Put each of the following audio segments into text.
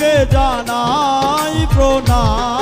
কে জানাই প্রণাম।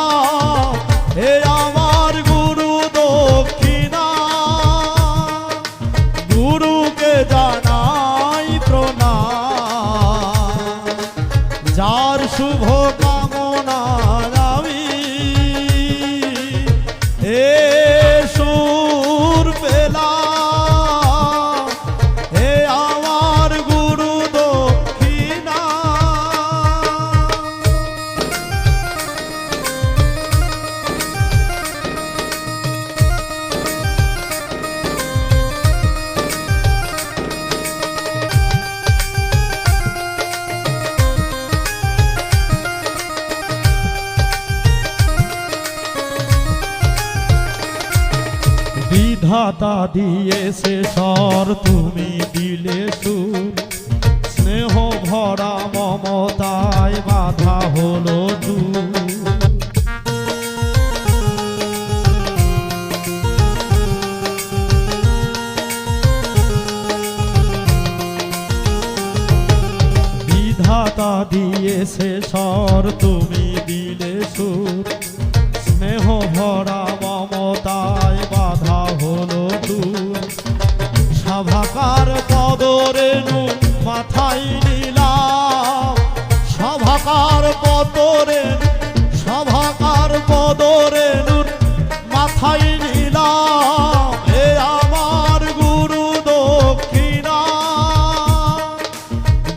গুরুকে জানাই বিধাতা দিয়েছে স্বর তুমি দিলে সুর। স্নেহ ভরা মমতায় বাধা হলো বিধাতা দিয়েছে স্বর তুমি দিলে সুর। স্নেহ ভরা মমতায় পদরেণু সভাকার পদরেণুর মাথায় নিলাম এ আমার গুরু দক্ষিণা।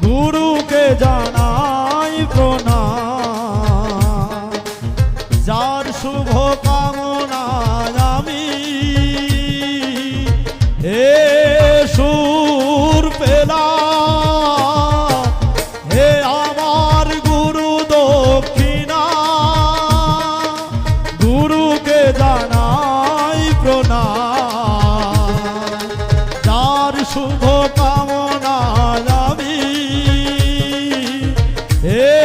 গুরুকে যার শুভ না। যার শুভ কামনা আমি হে